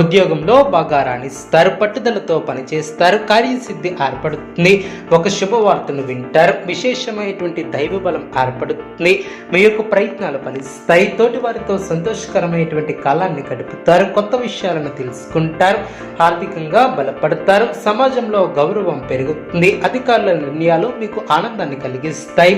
ఉద్యోగంలో బాగా రాణిస్తారు పట్టుదలతో పనిచేస్తారు కార్యసిద్ధి ఏర్పడుతుంది. ఒక శుభవార్తను వింటారు విశేషమైనటువంటి దైవ బలం ఏర్పడుతుంది. మీ యొక్క ప్రయత్నాలు ఫలిస్తాయి తోటి వారితో సంతోషకరమైనటువంటి కాలాన్ని గడుపుతారు కొత్త విషయాలను తెలుసుకుంటారు ఆర్థికంగా బలపడతారు సమాజంలో గౌరవం పెరుగుతుంది అధికారుల నిర్ణయాలు మీకు ఆనందాన్ని కలిగిస్తాయి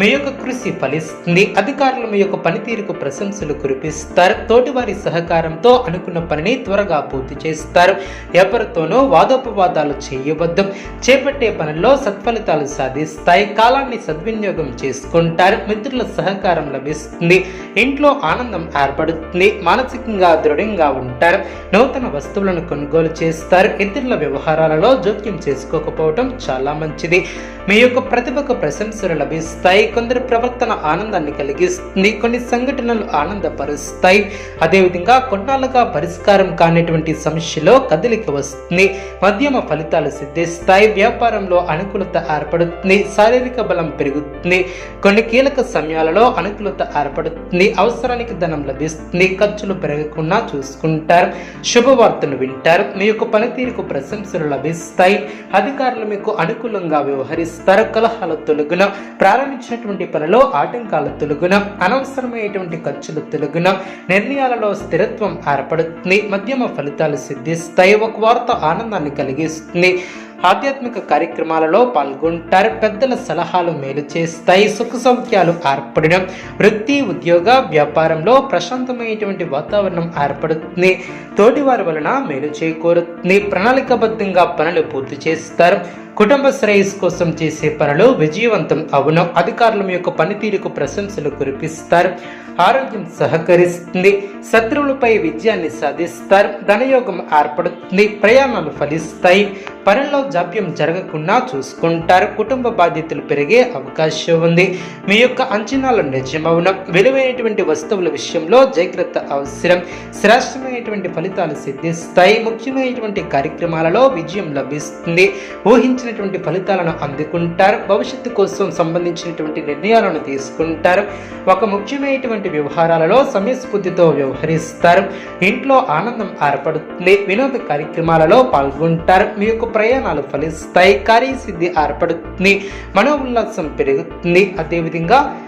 మీ యొక్క కృషి ఫలిస్తుంది అధికారులు మీ యొక్క పనితీరుకు ప్రశంసలు కురిపిస్తారు తోటివారి సహకారంతో అనుకున్న పనిని త్వర త్వరగా పూర్తి చేస్తారు. ఎవరితోనూ వాదోపవాదాలు చేయవద్దు. చేపట్టే పనుల్లో సత్ఫలితాలు సాధిస్తాయి. కాలాన్ని సద్వినియోగం చేసుకుంటారు. మిత్రుల సహకారం లభిస్తుంది. ఇంట్లో ఆనందం ఏర్పడుతుంది. మానసికంగా దృఢంగా ఉంటారు. నూతన వస్తువులను కొనుగోలు చేస్తారు. ఇతరుల వ్యవహారాలలో జోక్యం చేసుకోకపోవటం చాలా మంచిది. మీ యొక్క ప్రతిభకు ప్రశంసలు లభిస్తాయి. కొందరి ప్రవర్తన ఆనందాన్ని కలిగిస్తుంది. కొన్ని సంఘటనలు ఆనందపరుస్తాయి. అదేవిధంగా కొన్నాళ్ళుగా పరిష్కారం అనేటువంటి సమస్యలో కదలిక వస్తుంది. మధ్యమ ఫలితాలు సిద్ధిస్తాయి. వ్యాపారంలో అనుకూలత ఏర్పడుతుంది. శారీరక బలం పెరుగుతుంది. కొన్ని కీలక సమయాలలో అనుకూలత ఏర్పడుతుంది. అవసరానికి ధనం లభిస్తుంది. ఖర్చులు పెరగకుండా చూసుకుంటారు. శుభవార్తను వింటారు. మీ యొక్క పనితీరుకు ప్రశంసలు లభిస్తాయి. అధికారులు మీకు అనుకూలంగా వ్యవహరిస్తారు. కలహాల తొలగున ప్రారంభించినటువంటి పనిలో ఆటంకాల తొలగున అనవసరమైనటువంటి ఖర్చులు తొలగున నిర్ణయాలలో స్థిరత్వం ఏర్పడుతుంది. మధ్య ఫలితాలు సిద్ధిస్తాయి. ఒక వార్త ఆనందాన్ని కలిగిస్తుంది. ఆధ్యాత్మిక కార్యక్రమాలలో పాల్గొంటారు. పెద్దల సలహాలు మేలు చేస్తాయి. సుఖ సౌఖ్యాలు ఏర్పడడం వృత్తి ఉద్యోగ వ్యాపారంలో ప్రశాంతమైనటువంటి వాతావరణం ఏర్పడుతుంది. తోటివారి వలన మేలు చేకూరుతుంది. ప్రణాళికబద్ధంగా పనులు పూర్తి చేస్తారు. కుటుంబ శ్రేయస్ కోసం చేసే పనులు విజయవంతం అవును. అధికారుల యొక్క పనితీరుకు ప్రశంసలు కురిపిస్తారు. ఆరోగ్యం సహకరిస్తుంది. శత్రువులపై విజయాన్ని సాధిస్తారు. ధనయోగం ఏర్పడుతుంది. ప్రయాణాలు ఫలిస్తాయి. పనుల్లో జాప్యం జరగకుండా చూసుకుంటారు. కుటుంబ బాధ్యతలు పెరిగే అవకాశం ఉంది. మీ యొక్క అంచనాలు నిజమవును? విలువైనటువంటి వస్తువుల విషయంలో జాగ్రత్త అవసరం. శ్రేష్టమైనటువంటి ఫలితాలు సిద్ధిస్తాయి. ముఖ్యమైనటువంటి కార్యక్రమాలలో విజయం లభిస్తుంది. ఊహించినటువంటి ఫలితాలను అందుకుంటారు. భవిష్యత్తు కోసం సంబంధించినటువంటి నిర్ణయాలను తీసుకుంటారు. ఒక ముఖ్యమైనటువంటి వ్యవహారాలలో సమయస్ఫూర్తితో వ్యవహరిస్తారు. ఇంట్లో ఆనందం ఏర్పడుతుంది. వినోద కార్యక్రమాలలో పాల్గొంటారు. మీ యొక్క ప్రయాణాలు ఫలిస్తాయి. కార్యసిద్ధి ఏర్పడుతుంది మనోల్లాసం పెరుగుతుంది. అదేవిధంగా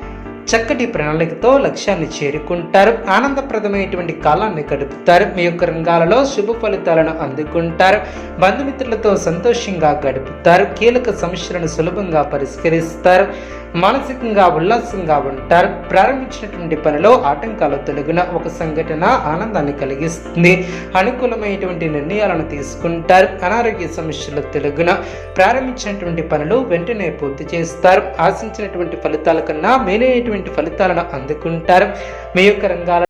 చక్కటి ప్రణాళికతో లక్ష్యాన్ని చేరుకుంటారు. ఆనందప్రదమైనటువంటి కాలాన్ని గడుపుతారు. మీ యొక్క రంగాలలో శుభ ఫలితాలను అందుకుంటారు. బంధుమిత్రులతో సంతోషంగా గడుపుతారు. కీలక సమస్యలను సులభంగా పరిష్కరిస్తారు. మానసికంగా ఉల్లాసంగా ఉంటారు. ప్రారంభించినటువంటి పనిలో ఆటంకాలు తొలగిన ఒక సంఘటన ఆనందాన్ని కలిగిస్తుంది. అనుకూలమైనటువంటి నిర్ణయాలను తీసుకుంటారు. అనారోగ్య సమస్యలు తొలగిన ప్రారంభించినటువంటి పనులు వెంటనే పూర్తి చేస్తారు. ఆశించినటువంటి ఫలితాల కన్నా మేలైనటువంటి ఫలితాలను అందుకుంటారు. మీ యొక్క రంగాల